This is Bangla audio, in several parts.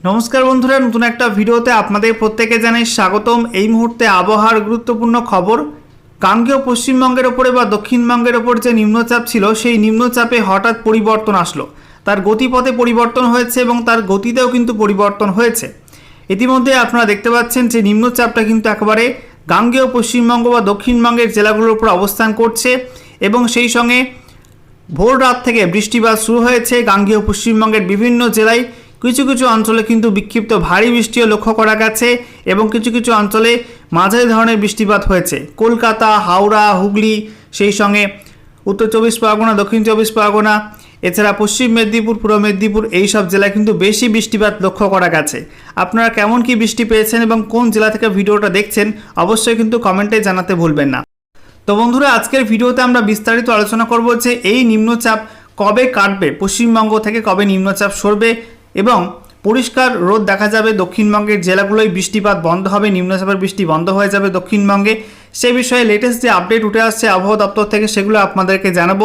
নমস্কার বন্ধুরা, নতুন একটা ভিডিওতে আপনাদের প্রত্যেকে জানাই স্বাগতম। এই মুহূর্তে আবহাওয়ার গুরুত্বপূর্ণ খবর গাঙ্গেয় পশ্চিমবঙ্গের ওপরে বা দক্ষিণবঙ্গের ওপর যে নিম্নচাপ ছিল, সেই নিম্নচাপে হঠাৎ পরিবর্তন আসলো। তার গতিপথে পরিবর্তন হয়েছে এবং তার গতিতেও কিন্তু পরিবর্তন হয়েছে। ইতিমধ্যে আপনারা দেখতে পাচ্ছেন যে নিম্নচাপটা কিন্তু একেবারে গাঙ্গেয় পশ্চিমবঙ্গ বা দক্ষিণবঙ্গের জেলাগুলোর উপর অবস্থান করছে এবং সেই সঙ্গে ভোর রাত থেকে বৃষ্টিপাত শুরু হয়েছে। গাঙ্গেয় পশ্চিমবঙ্গের বিভিন্ন জেলায় কিছু কিছু অঞ্চলে কিন্তু বিক্ষিপ্ত ভারী বৃষ্টিও লক্ষ্য করা গেছে এবং কিছু কিছু অঞ্চলে মাঝারি ধরনের বৃষ্টিপাত হয়েছে। কলকাতা, হাওড়া, হুগলি, সেই সঙ্গে উত্তর চব্বিশ পরগনা, দক্ষিণ চব্বিশ পরগনা, এছাড়া পশ্চিম মেদিনীপুর, পূর্ব মেদিনীপুর, এই সব জেলায় কিন্তু বেশি বৃষ্টিপাত লক্ষ্য করা গেছে। আপনারা কেমন কি বৃষ্টি পেয়েছেন এবং কোন জেলা থেকে ভিডিওটা দেখছেন, অবশ্যই কিন্তু কমেন্টে জানাতে ভুলবেন না। তো বন্ধুরা, আজকের ভিডিওতে আমরা বিস্তারিত আলোচনা করব যে এই নিম্নচাপ কবে কাটবে, পশ্চিমবঙ্গ থেকে কবে নিম্নচাপ সরবে এবং পরিষ্কার রোদ দেখা যাবে দক্ষিণবঙ্গের জেলাগুলোয় বৃষ্টিপাত বন্ধ হবে, নিম্নচাপের বৃষ্টি বন্ধ হয়ে যাবে দক্ষিণবঙ্গে। সে বিষয়ে লেটেস্ট যে আপডেট উঠে আসছে আবহাওয়া দপ্তর থেকে সেগুলো আপনাদেরকে জানাব।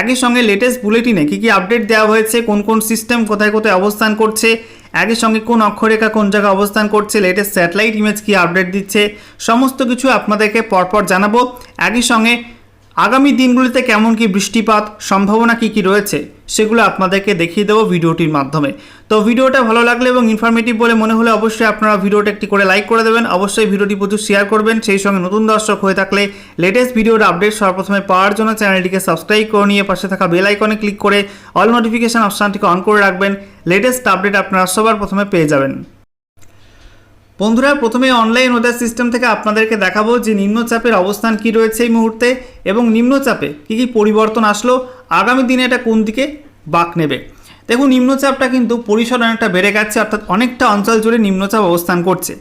একই সঙ্গে লেটেস্ট বুলেটিনে কী কী আপডেট দেওয়া হয়েছে, কোন কোন সিস্টেম কোথায় কোথায় অবস্থান করছে, একই সঙ্গে কোন অক্ষরেখা কোন জায়গায় অবস্থান করছে লেটেস্ট স্যাটেলাইট ইমেজ কী আপডেট দিচ্ছে, সমস্ত কিছু আপনাদেরকে পরপর জানাব। একই সঙ্গে আগামী দিনগুলিতে কেমন কি বৃষ্টিপাত, সম্ভাবনা কি কি রয়েছে, সেগুলো আপনাদেরকে দেখিয়ে দেবো ভিডিওটির মাধ্যমে। তো ভিডিওটা ভালো লাগলে এবং ইনফরমেটিভ বলে মনে হলে অবশ্যই আপনারা ভিডিওটা একটি করে লাইক করে দেবেন। অবশ্যই ভিডিওটি প্রচুর শেয়ার করবেন। সেই সঙ্গে নতুন দর্শক হয়ে থাকলে লেটেস্ট ভিডিওর আপডেট সর্বপ্রথমে পাওয়ার জন্য চ্যানেলটিকে সাবস্ক্রাইব করে নিয়ে পাশে থাকা বেল আইকনে ক্লিক করে অল নোটিফিকেশন অপশানটিকে অন করে রাখবেন। লেটেস্ট আপডেট আপনারা সবার প্রথমে পেয়ে যাবেন। বন্ধুরা, প্রথমে অনলাইন ওয়েদার সিস্টেম থেকে আপনাদেরকে দেখাবো যে নিম্নচাপের অবস্থান কি রয়েছে এই মুহূর্তে এবং নিম্নচাপে কী কী পরিবর্তন আসলো, আগামী দিনে এটা কোন দিকে বাঁক নেবে। দেখুন, নিম্নচাপটা কিন্তু পরিসর অনেকটা বেড়ে গেছে, অর্থাৎ অনেকটা অঞ্চল জুড়ে নিম্নচাপ অবস্থান করছে।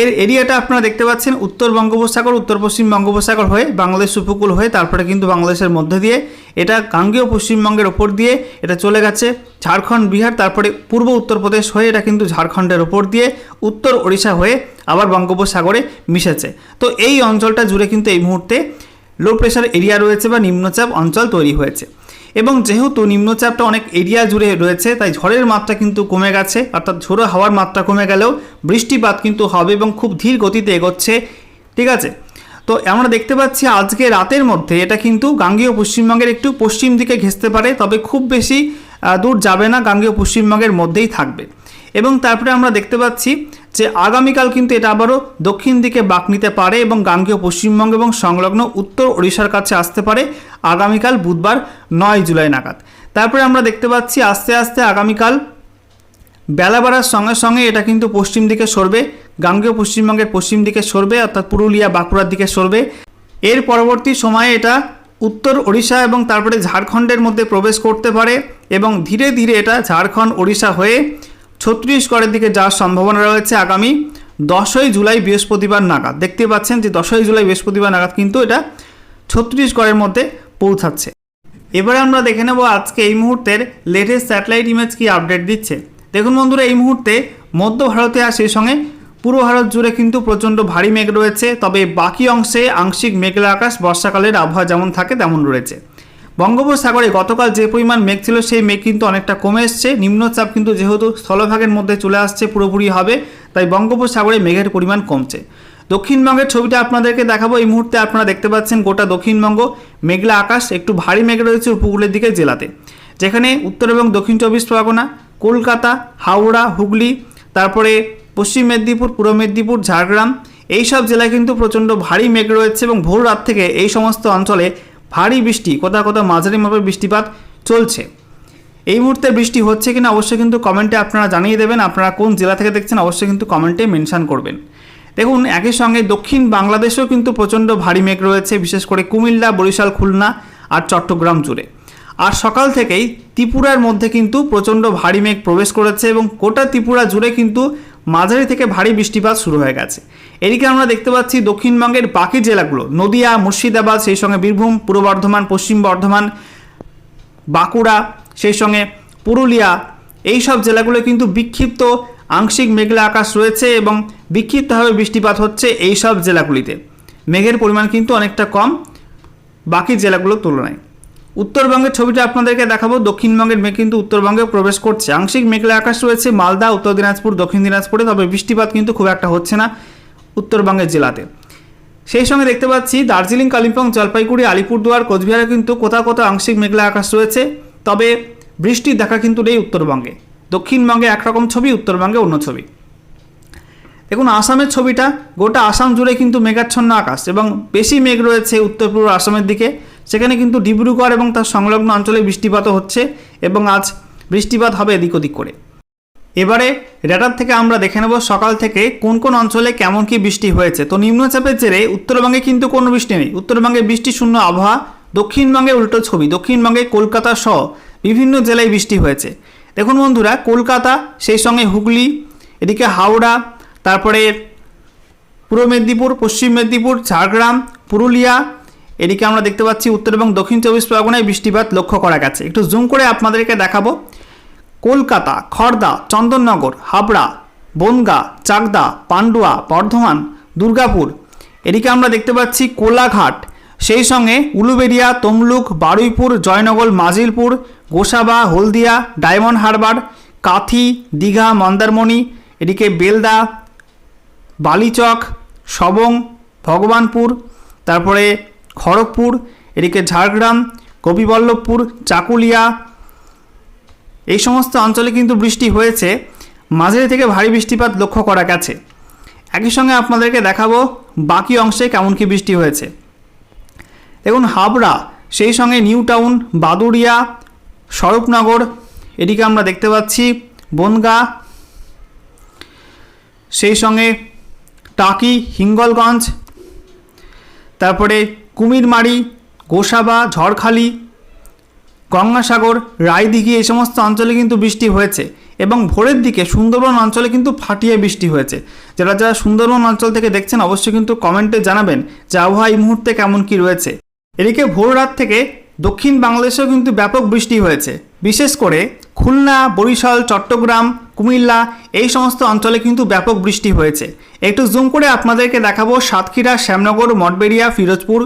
এর এরিয়াটা আপনারা দেখতে পাচ্ছেন, উত্তর বঙ্গোপসাগর, উত্তর পশ্চিম বঙ্গোপসাগর হয়ে বাংলাদেশ উপকূল হয়ে, তারপরে কিন্তু বাংলাদেশের মধ্যে দিয়ে এটা গাঙ্গেয় পশ্চিমবঙ্গের ওপর দিয়ে এটা চলে গেছে। ঝাড়খণ্ড, বিহার, তারপরে পূর্ব উত্তরপ্রদেশ হয়ে এটা কিন্তু ঝাড়খণ্ডের ওপর দিয়ে উত্তর ওড়িশা হয়ে আবার বঙ্গোপসাগরে মিশেছে। তো এই অঞ্চলটা জুড়ে কিন্তু এই মুহূর্তে লো প্রেশার এরিয়া রয়েছে বা নিম্নচাপ অঞ্চল তৈরি হয়েছে। এবং যেহেতু নিম্নচাপটা অনেক এরিয়া জুড়ে রয়েছে, তাই ঝড়ের মাত্রা কিন্তু কমে গেছে, অর্থাৎ ঝোড়ো হাওয়ার মাত্রা কমে গেলেও বৃষ্টিপাত কিন্তু হবে এবং খুব ধীর গতিতে এগোচ্ছে। ঠিক আছে? তো আমরা দেখতে পাচ্ছি আজকে রাতের মধ্যে এটা কিন্তু গাঙ্গেয় পশ্চিমবঙ্গের একটু পশ্চিম দিকে ঘেঁচতে পারে, তবে খুব বেশি দূর যাবে না, গাঙ্গেয় পশ্চিমবঙ্গের মধ্যেই থাকবে। এবং তারপরে আমরা দেখতে পাচ্ছি যে আগামীকাল কিন্তু এটা আবারও দক্ষিণ দিকে বাঁক নিতে পারে এবং গাঙ্গেয় পশ্চিমবঙ্গ এবং সংলগ্ন উত্তর ওড়িশার কাছে আসতে পারে আগামীকাল বুধবার নয় জুলাই নাগাদ। তারপরে আমরা দেখতে পাচ্ছি আস্তে আস্তে আগামীকাল বেলা বাড়ার সঙ্গে সঙ্গে এটা কিন্তু পশ্চিম দিকে সরবে, গাঙ্গেয় পশ্চিমবঙ্গের পশ্চিম দিকে সরবে, অর্থাৎ পুরুলিয়া বাঁকুড়ার দিকে সরবে। এর পরবর্তী সময়ে এটা উত্তর ওড়িশা এবং তারপরে ঝাড়খণ্ডের মধ্যে প্রবেশ করতে পারে এবং ধীরে ধীরে এটা ঝাড়খণ্ড, ওড়িশা হয়ে ছত্তিশগড়ের দিকে যাওয়ার সম্ভাবনা রয়েছে আগামী দশই জুলাই বৃহস্পতিবার নাগাদ। দেখতে পাচ্ছেন যে দশই জুলাই বৃহস্পতিবার নাগাদ কিন্তু এটা ছত্তিশগড়ের মধ্যে পৌঁছাচ্ছে। এবারে আমরা দেখে নেব আজকে এই মুহূর্তের লেটেস্ট স্যাটেলাইট ইমেজ কি আপডেট দিচ্ছে। দেখুন বন্ধুরা, এই মুহূর্তে মধ্য ভারতে আর সেই সঙ্গে পূর্ব ভারত জুড়ে কিন্তু প্রচণ্ড ভারী মেঘ রয়েছে। তবে বাকি অংশে আংশিক মেঘলা আকাশ, বর্ষাকালের আবহাওয়া যেমন থাকে তেমন রয়েছে। বঙ্গোপসাগরে গতকাল যে পরিমাণ মেঘ ছিল, সেই মেঘ কিন্তু অনেকটা কমে এসছে। নিম্নচাপ কিন্তু যেহেতু স্থলভাগের মধ্যে চলে আসছে, পুরোপুরি হবে, তাই বঙ্গোপসাগরে মেঘের পরিমাণ কমছে। দক্ষিণবঙ্গের ছবিটা আপনাদেরকে দেখাবো। এই মুহূর্তে আপনারা দেখতে পাচ্ছেন গোটা দক্ষিণবঙ্গ মেঘলা আকাশ, একটু ভারী মেঘ রয়েছে উপকূলের দিকে জেলাতে, যেখানে উত্তর এবং দক্ষিণ চব্বিশ পরগনা কলকাতা, হাওড়া, হুগলি, তারপরে পশ্চিম মেদিনীপুর, পূর্ব মেদিনীপুর, ঝাড়গ্রাম এই সব জেলায় কিন্তু প্রচণ্ড ভারী মেঘ রয়েছে এবং ভোর রাত থেকে এই সমস্ত অঞ্চলে ভারী বৃষ্টি, কোথাও কোথাও মাঝারি মাপের বৃষ্টিপাত চলছে। এই মুহূর্তে বৃষ্টি হচ্ছে কিনা অবশ্যই কিন্তু কমেন্টে আপনারা জানিয়ে দেবেন। আপনারা কোন জেলা থেকে দেখছেন অবশ্যই কিন্তু কমেন্টে মেনশন করবেন। দেখুন, একই সঙ্গে দক্ষিণ বাংলাদেশেও কিন্তু প্রচণ্ড ভারী মেঘ রয়েছে, বিশেষ করে কুমিল্লা, বরিশাল, খুলনা আর চট্টগ্রাম জুড়ে। আর সকাল থেকেই ত্রিপুরার মধ্যে কিন্তু প্রচণ্ড ভারী মেঘ প্রবেশ করেছে এবং গোটা ত্রিপুরা জুড়ে কিন্তু মাঝারি থেকে ভারী বৃষ্টিপাত শুরু হয়ে গেছে। এদিকে আমরা দেখতে পাচ্ছি দক্ষিণবঙ্গের বাকি জেলাগুলো, নদিয়া, মুর্শিদাবাদ, সেই সঙ্গে বীরভূম, পূর্ব বর্ধমান, পশ্চিম বর্ধমান, বাঁকুড়া, সেই সঙ্গে পুরুলিয়া, এই সব জেলাগুলো কিন্তু বিক্ষিপ্ত আংশিক মেঘলা আকাশ রয়েছে এবং বিক্ষিপ্তভাবে বৃষ্টিপাত হচ্ছে এই সব জেলাগুলিতে। মেঘের পরিমাণ কিন্তু অনেকটা কম বাকি জেলাগুলোর তুলনায়। উত্তরবঙ্গের ছবিটা আপনাদেরকে দেখাবো। দক্ষিণবঙ্গের মেঘ কিন্তু উত্তরবঙ্গে প্রবেশ করছে। আংশিক মেঘলা আকাশ রয়েছে মালদা, উত্তর দিনাজপুর, দক্ষিণ দিনাজপুরে, তবে বৃষ্টিপাত কিন্তু খুব একটা হচ্ছে না উত্তরবঙ্গের জেলাতে। সেই সঙ্গে দেখতে পাচ্ছি দার্জিলিং, কালিম্পং, জলপাইগুড়ি, আলিপুরদুয়ার, কোচবিহারে কিন্তু কোথাও কোথাও আংশিক মেঘলা আকাশ রয়েছে, তবে বৃষ্টির দেখা কিন্তু নেই উত্তরবঙ্গে। দক্ষিণবঙ্গে একরকম ছবি, উত্তরবঙ্গে অন্য ছবি। দেখুন, আসামের ছবিটা গোটা আসাম জুড়ে কিন্তু মেঘাচ্ছন্ন আকাশ এবং বেশি মেঘ রয়েছে উত্তর পূর্ব আসামের দিকে। সেখানে কিন্তু ডিব্রুগড় এবং তার সংলগ্ন অঞ্চলে বৃষ্টিপাতও হচ্ছে এবং আজ বৃষ্টিপাত হবে এদিক ওদিক করে। এবারে রেডার থেকে আমরা দেখে নেব সকাল থেকে কোন কোন অঞ্চলে কেমন কি বৃষ্টি হয়েছে। তো নিম্নচাপের জেরে উত্তরবঙ্গে কিন্তু কোনো বৃষ্টি নেই। উত্তরবঙ্গে বৃষ্টি শূন্য আবহাওয়া, দক্ষিণবঙ্গে উল্টো ছবি, দক্ষিণবঙ্গে কলকাতা সহ বিভিন্ন জেলায় বৃষ্টি হয়েছে। দেখুন বন্ধুরা, কলকাতা, সেই সঙ্গে হুগলি, এদিকে হাওড়া, তারপরে পূর্ব মেদিনীপুর, পশ্চিম মেদিনীপুর, ঝাড়গ্রাম, পুরুলিয়া এদিকে আমরা দেখতে পাচ্ছি উত্তর এবং দক্ষিণ চব্বিশ পরগনায় বৃষ্টিপাত লক্ষ্য করা গেছে। একটু জুম করে আপনাদেরকে দেখাবো। কলকাতা খড়দা চন্দননগর, হাবড়া, বনগা, চাকদা, পান্ডুয়া, বর্ধমান, দুর্গাপুর। এদিকে আমরা দেখতে পাচ্ছি কোলাঘাট, সেই সঙ্গে উলুবেড়িয়া, তমলুক, বারুইপুর, জয়নগর, মাজিলপুর, গোসাবা, হলদিয়া, ডায়মন্ড হারবার, কাথি, দীঘা, মন্দারমণি, এদিকে বেলদা, বালিচক সবং ভগবানপুর, তারপরে খড়গপুর, এদিকে ঝাড়গ্রাম গোপীবল্লভপুর চাকুলিয়া, এই সমস্ত অঞ্চলে কিন্তু বৃষ্টি হয়েছে। মাঝারি থেকে ভারী বৃষ্টিপাত লক্ষ্য করা গেছে। একই সঙ্গে আপনাদেরকে দেখাবো বাকি অংশে কেমন কি বৃষ্টি হয়েছে। দেখুন, হাবড়া, সেই সঙ্গে নিউ টাউন, বাদুড়িয়া, স্বরূপনগর, এদিকে আমরা দেখতে পাচ্ছি বনগা, সেই সঙ্গে টাকি, হিঙ্গলগঞ্জ, তারপরে কুমিরমারি, গোসাবা, ঝড়খালি, গঙ্গাসাগর, রায়দিঘি এই সমস্ত অঞ্চলে কিন্তু বৃষ্টি হয়েছে এবং ভোরের দিকে সুন্দরবন অঞ্চলে কিন্তু ফাটিয়ে বৃষ্টি হয়েছে। যারা যারা সুন্দরবন অঞ্চল থেকে দেখছেন অবশ্যই কিন্তু কমেন্টে জানাবেন যে আবহাওয়া এই মুহূর্তে কেমন কি রয়েছে। এদিকে ভোর রাত থেকে দক্ষিণ বাংলাদেশেও কিন্তু ব্যাপক বৃষ্টি হয়েছে। বিশেষ করে খুলনা, বরিশাল, চট্টগ্রাম, কুমিল্লা এই সমস্ত অঞ্চলে কিন্তু ব্যাপক বৃষ্টি হয়েছে। একটু জুম করে আপনাদেরকে দেখাবো সাতক্ষীরা, শ্যামনগর, মঠবেড়িয়া, ফিরোজপুর,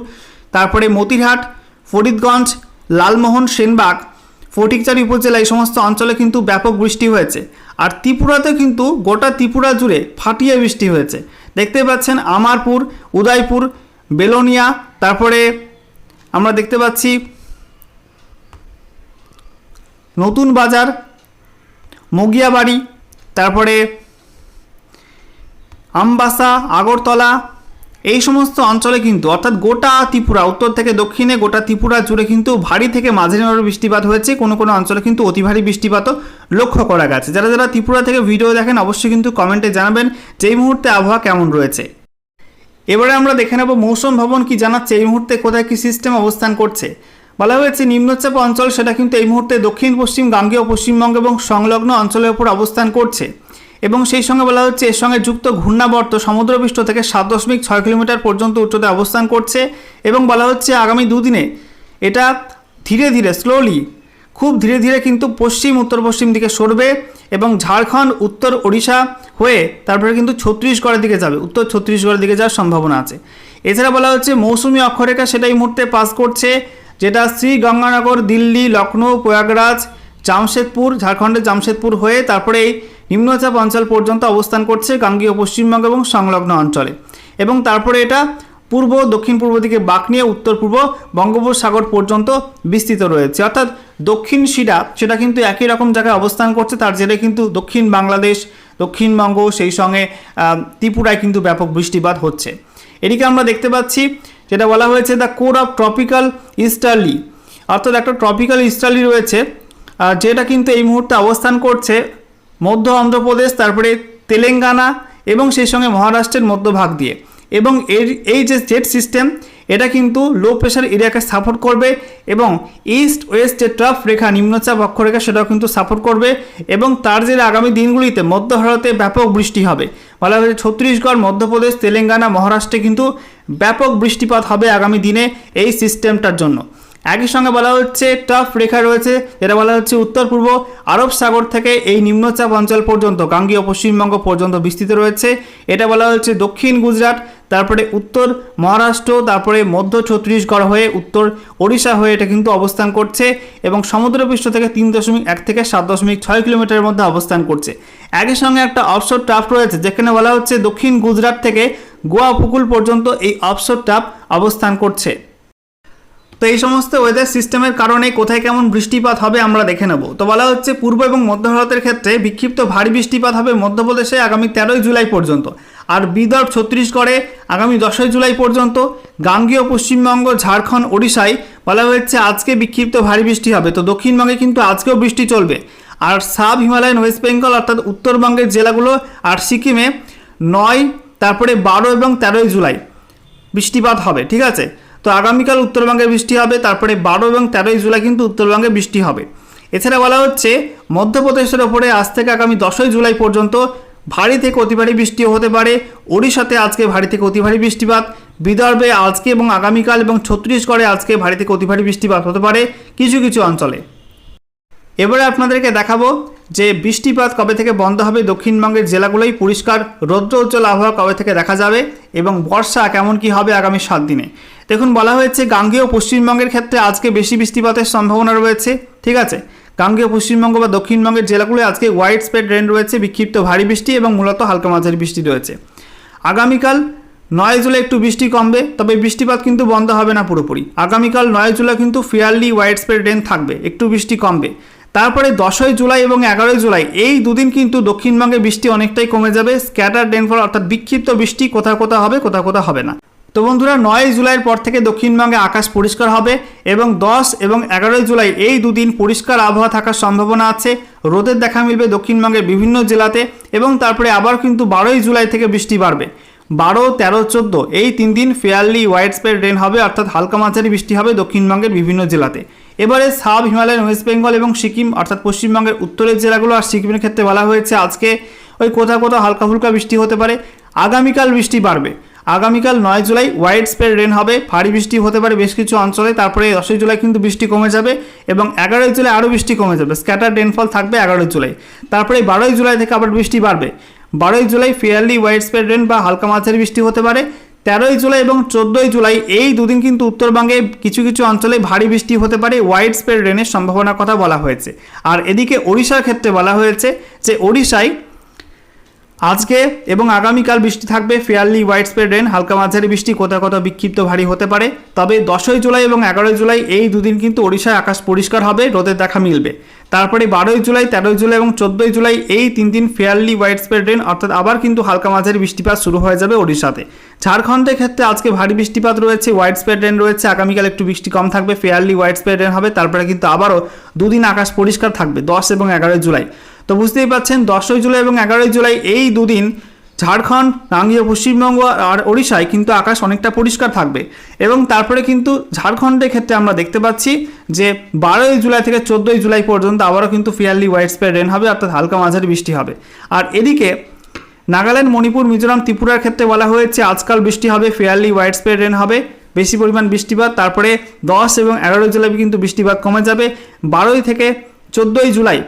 তারপরে মতিরহাট, ফরিদগঞ্জ, লালমোহন, সেনবাগ, ফটিকচারি উপজেলা এই সমস্ত অঞ্চলে কিন্তু ব্যাপক বৃষ্টি হয়েছে। আর ত্রিপুরাতে কিন্তু গোটা ত্রিপুরা জুড়ে ফাটিয়ে বৃষ্টি হয়েছে। দেখতে পাচ্ছেন আমারপুর, উদয়পুর, বেলোনিয়া, তারপরে আমরা দেখতে পাচ্ছি নতুন বাজার, মগিয়াবাড়ি, তারপরে আমবাসা, আগরতলা, এই সমস্ত অঞ্চলে কিন্তু, অর্থাৎ গোটা ত্রিপুরা, উত্তর থেকে দক্ষিণে গোটা ত্রিপুরা জুড়ে কিন্তু ভারী থেকে মাঝারি নড় বৃষ্টিপাত হয়েছে। কোনো কোনো অঞ্চলে কিন্তু অতি ভারী বৃষ্টিপাতও লক্ষ্য করা গেছে। যারা যারা ত্রিপুরা থেকে ভিডিও দেখেন, অবশ্যই কিন্তু কমেন্টে জানাবেন যে এই মুহূর্তে আবহাওয়া কেমন রয়েছে। এবারে আমরা দেখে নেব মৌসুম ভবন কি জানাচ্ছে, এই মুহূর্তে কোথায় কি সিস্টেম অবস্থান করছে। বলা হয়েছে, নিম্নচাপ অঞ্চল সেটা কিন্তু এই মুহূর্তে দক্ষিণ, পশ্চিম, গাঙ্গেয়, পশ্চিমবঙ্গ এবং সংলগ্ন অঞ্চলের উপর অবস্থান করছে। এবং সেই সঙ্গে বলা হচ্ছে, এর সঙ্গে যুক্ত ঘূর্ণাবর্ত সমুদ্রপৃষ্ঠ থেকে সাত দশমিক ছয় কিলোমিটার পর্যন্ত উচ্চতায় অবস্থান করছে এবং বলা হচ্ছে, আগামী দুদিনে এটা ধীরে ধীরে স্লোলি খুব ধীরে ধীরে কিন্তু পশ্চিম, উত্তর, পশ্চিম দিকে সরবে এবং ঝাড়খণ্ড, উত্তর ওড়িশা হয়ে তারপরে কিন্তু ছত্তিশগড়ের দিকে যাবে। উত্তর ছত্তিশগড়ের দিকে যাওয়ার সম্ভাবনা আছে। এছাড়া বলা হচ্ছে, মৌসুমি অক্ষরেখা সেটা এই মুহূর্তে পাস করছে। যেটা শ্রী গঙ্গানগর দিল্লি লখনৌ প্রয়াগরাজ, জামশেদপুর, ঝাড়খণ্ডের জামশেদপুর হয়ে তারপরে এই নিম্নচাপ অঞ্চল পর্যন্ত অবস্থান করছে গাঙ্গীয় পশ্চিমবঙ্গ এবং সংলগ্ন অঞ্চলে। এবং তারপরে এটা পূর্ব দক্ষিণ পূর্ব দিকে বাঁক নিয়ে উত্তর পূর্ব বঙ্গোপসাগর পর্যন্ত বিস্তৃত রয়েছে। অর্থাৎ দক্ষিণ শিরা, সেটা কিন্তু একই রকম জায়গায় অবস্থান করছে, তার জেরে কিন্তু দক্ষিণ বাংলাদেশ দক্ষিণবঙ্গ সেই সঙ্গে ত্রিপুরায় কিন্তু ব্যাপক বৃষ্টিপাত হচ্ছে। এদিকে আমরা দেখতে পাচ্ছি যেটা বলা হয়েছে the core of tropical easterly অর্থাৎ একটা ট্রপিক্যাল ইস্টার্লি রয়েছে যেটা কিন্তু এই মুহূর্তে অবস্থান করছে মধ্য অন্ধ্রপ্রদেশ, তারপরে তেলেঙ্গানা এবং সেই সঙ্গে মহারাষ্ট্রের মধ্যভাগ দিয়ে। এবং এর, এই যে জেট সিস্টেম, এটা কিন্তু লো প্রেশার এরিয়াকে সাপোর্ট করবে এবং ইস্ট ওয়েস্ট যে ট্রাফ রেখা, নিম্নচাপ অক্ষরেখা, সেটাও কিন্তু সাপোর্ট করবে এবং তার যে আগামী দিনগুলিতে মধ্য ভারতে ব্যাপক বৃষ্টি হবে। বলা হয়েছে ছত্তিশগড়, মধ্যপ্রদেশ, তেলেঙ্গানা, মহারাষ্ট্রে কিন্তু ব্যাপক বৃষ্টিপাত হবে আগামী দিনে এই সিস্টেমটার জন্য। একই সঙ্গে বলা হচ্ছে, টাফ রেখা রয়েছে, যেটা বলা হচ্ছে উত্তর পূর্ব আরব সাগর থেকে এই নিম্নচাপ অঞ্চল পর্যন্ত, গাঙ্গীয়, পশ্চিমবঙ্গ পর্যন্ত বিস্তৃত রয়েছে। এটা বলা হচ্ছে দক্ষিণ গুজরাট, তারপরে উত্তর মহারাষ্ট্র, তারপরে মধ্য ছত্তিশগড় হয়ে উত্তর ওড়িশা হয়ে এটা কিন্তু অবস্থান করছে এবং সমুদ্রপৃষ্ঠ থেকে তিন দশমিক এক থেকে সাত দশমিক ছয় কিলোমিটারের মধ্যে অবস্থান করছে। একই সঙ্গে একটা অফশোর ট্রাফ রয়েছে, যেখানে বলা হচ্ছে দক্ষিণ গুজরাট থেকে গোয়া উপকূল পর্যন্ত এই অফশোর ট্রাফ অবস্থান করছে। তো এই সমস্ত ওয়েদার সিস্টেমের কারণে কোথায় কেমন বৃষ্টিপাত হবে আমরা দেখে নেব। তো বলা হচ্ছে পূর্ব এবং মধ্য ভারতের ক্ষেত্রে বিক্ষিপ্ত ভারী বৃষ্টিপাত হবে মধ্যপ্রদেশে আগামী তেরোই জুলাই পর্যন্ত আর বিদর্ভ, ছত্তিশগড়ে আগামী দশই জুলাই পর্যন্ত। গাঙ্গীয়, পশ্চিমবঙ্গ, ঝাড়খণ্ড, ওড়িশায় বলা হয়েছে আজকে বিক্ষিপ্ত ভারী বৃষ্টি হবে। তো দক্ষিণবঙ্গে কিন্তু আজকেও বৃষ্টি চলবে। আর সাব হিমালয়ান ওয়েস্ট বেঙ্গল অর্থাৎ উত্তরবঙ্গের জেলাগুলো আর সিকিমে নয় তারপরে বারো এবং তেরোই জুলাই বৃষ্টিপাত হবে, ঠিক আছে? তো আগামীকাল উত্তরবঙ্গে বৃষ্টি হবে, তারপরে বারো এবং তেরোই জুলাই কিন্তু উত্তরবঙ্গে বৃষ্টি হবে। এছাড়া বলা হচ্ছে, মধ্যপ্রদেশের ওপরে আজ থেকে আগামী দশই জুলাই পর্যন্ত ভারী থেকে অতি ভারী বৃষ্টিও হতে পারে। ওড়িশাতে আজকে ভারী থেকে অতি ভারী বৃষ্টিপাত, বিদর্ভে আজকে এবং আগামীকাল এবং ছত্তিশগড়ে আজকে ভারী থেকে অতি ভারী বৃষ্টিপাত হতে পারে কিছু কিছু অঞ্চলে। এবারে আপনাদেরকে দেখাবো যে বৃষ্টিপাত কবে থেকে বন্ধ হবে দক্ষিণবঙ্গের জেলাগুলোই পরিষ্কার, রৌদ্র উজ্জ্বল আবহাওয়া কবে থেকে দেখা যাবে এবং বর্ষা কেমন কি হবে আগামী সাত দিনে। দেখুন, বলা হয়েছে গাঙ্গেয় পশ্চিমবঙ্গের ক্ষেত্রে আজকে বেশি বৃষ্টিপাতের সম্ভাবনা রয়েছে, ঠিক আছে? গাঙ্গেয় পশ্চিমবঙ্গ বা দক্ষিণবঙ্গের জেলাগুলোয় আজকে হোয়াইট স্প্রেড রেন রয়েছে, বিক্ষিপ্ত ভারী বৃষ্টি এবং মূলত হালকা মাঝারি বৃষ্টি রয়েছে। আগামীকাল নয় জুলাই একটু বৃষ্টি কমবে, তবে বৃষ্টিপাত কিন্তু বন্ধ হবে না পুরোপুরি। আগামীকাল নয় জুলাই কিন্তু ফেয়ারলি হোয়াইট স্প্রেড রেন থাকবে, একটু বৃষ্টি কমবে। তারপরে দশই জুলাই এবং এগারোই জুলাই, এই দুদিন কিন্তু দক্ষিণবঙ্গে বৃষ্টি অনেকটাই কমে যাবে। স্ক্যাটার রেনফল অর্থাৎ বিক্ষিপ্ত বৃষ্টি কোথাও কোথাও হবে, কোথাও কোথাও হবে না। তো বন্ধুরা নয় জুলাইয়ের পর থেকে দক্ষিণবঙ্গে আকাশ পরিষ্কার হবে এবং দশ এবং এগারোই জুলাই, এই দুদিন পরিষ্কার আবহাওয়া থাকার সম্ভাবনা আছে। রোদের দেখা মিলবে দক্ষিণবঙ্গের বিভিন্ন জেলাতে এবং তারপরে আবার কিন্তু বারোই জুলাই থেকে বৃষ্টি বাড়বে। বারো, তেরো, চোদ্দ, এই তিন দিন ফেয়ারলি হোয়াইট স্প্রেড রেন হবে, অর্থাৎ হালকা মাঝারি বৃষ্টি হবে দক্ষিণবঙ্গের বিভিন্ন জেলাতে। এবারে সাব হিমালয়ান, ওয়েস্ট বেঙ্গল এবং সিকিম, অর্থাৎ পশ্চিমবঙ্গের উত্তরের জেলাগুলো আর সিকিমের ক্ষেত্রে বলা হয়েছে আজকে ওই কোথাও কোথাও হালকা ফুলকা বৃষ্টি হতে পারে। আগামীকাল বৃষ্টি বাড়বে। আগামীকাল নয় জুলাই হোয়াইট স্প্রেড রেন হবে, ভারী বৃষ্টি হতে পারে বেশ কিছু অঞ্চলে, তারপরে দশই জুলাই কিন্তু বৃষ্টি কমে যাবে এবং এগারোই জুলাই আরও বৃষ্টি কমে যাবে স্ক্যাটার রেনফল থাকবে এগারোই জুলাই। তারপরে বারোই জুলাই থেকে আবার বৃষ্টি বাড়বে। বারোই July fairly widespread rain বা হালকা মাঝারি বৃষ্টি হতে পারে তেরোই জুলাই এবং চোদ্দোই জুলাই, এই দুদিন কিন্তু উত্তরবঙ্গে কিছু কিছু অঞ্চলে ভারী বৃষ্টি হতে পারে। ওয়াইড স্প্রেড রেনের সম্ভাবনার কথা বলা হয়েছে। আর এদিকে ওড়িশার ক্ষেত্রে বলা হয়েছে যে, ওড়িশায় আজকে এবং আগামীকাল বৃষ্টি থাকবে ফেয়ারলি হোয়াইট স্প্রেড রেন হালকা মাঝারি বৃষ্টি, কোথাও কোথাও বিক্ষিপ্ত ভারী হতে পারে। তবে দশই জুলাই এবং এগারোই জুলাই এই দুদিন কিন্তু ওড়িশায় আকাশ পরিষ্কার হবে, রোদের দেখা মিলবে। তারপরে বারোই জুলাই, তেরোই জুলাই এবং চোদ্দোই জুলাই এই তিন দিন ফেয়ারলি হোয়াইট স্প্রেড রেন অর্থাৎ আবার কিন্তু হালকা মাঝারি বৃষ্টিপাত শুরু হয়ে যাবে ওড়িশাতে। ঝাড়খণ্ডের ক্ষেত্রে আজকে ভারী বৃষ্টিপাত রয়েছে হোয়াইট স্প্রেড রেন রয়েছে, আগামীকাল একটু বৃষ্টি কম থাকবে ফেয়ারলি হোয়াইট স্প্রেড রেন হবে, তারপরে কিন্তু আবারও দুদিন আকাশ পরিষ্কার থাকবে, দশ এবং এগারোই জুলাই। তো বুঝতেই পারছেন দশই জুলাই এবং এগারোই জুলাই এই দুদিন ঝাড়খণ্ড গাঙ্গীয় পশ্চিমবঙ্গ আর ওড়িশায় কিন্তু আকাশ অনেকটা পরিষ্কার থাকবে। এবং তারপরে কিন্তু ঝাড়খণ্ডের ক্ষেত্রে আমরা দেখতে পাচ্ছি যে, বারোই জুলাই থেকে চোদ্দোই জুলাই পর্যন্ত আবারও কিন্তু ফিয়ারলি হোয়াইট স্প্রেড রেন হবে, অর্থাৎ হালকা মাঝারি বৃষ্টি হবে। আর এদিকে নাগাল্যান্ড, মণিপুর, মিজোরাম, ত্রিপুরার ক্ষেত্রে বলা হয়েছে আজকাল বৃষ্টি হবে, ফেয়ারলি হোয়াইট স্প্রেড রেন হবে, বেশি পরিমাণ বৃষ্টিপাত। তারপরে দশ এবং এগারোই জুলাই কিন্তু বৃষ্টিপাত কমে যাবে। বারোই থেকে চোদ্দোই জুলাই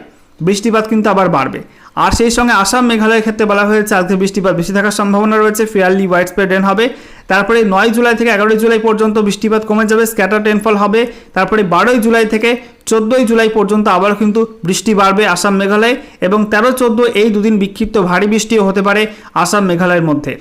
বৃষ্টিপাত কিন্তু আবার বাড়বে। আর সেই সঙ্গে আসাম মেঘালয়ের ক্ষেত্রে বলা হয়েছে, আজকে বৃষ্টিপাত বেশি থাকার সম্ভাবনা রয়েছে ফেয়ারলি হোয়াইট স্প্রেড রেন হবে। তারপরে নয় জুলাই থেকে এগারোই জুলাই পর্যন্ত বৃষ্টিপাত কমে যাবে স্ক্যাটার রেনফল হবে। তারপরে বারোই জুলাই থেকে চোদ্দোই জুলাই পর্যন্ত আবার কিন্তু বৃষ্টি বাড়বে আসাম মেঘালয় এবং তেরো চোদ্দ এই দুদিন বিক্ষিপ্ত ভারী বৃষ্টিও হতে পারে আসাম মেঘালয়ের মধ্যে।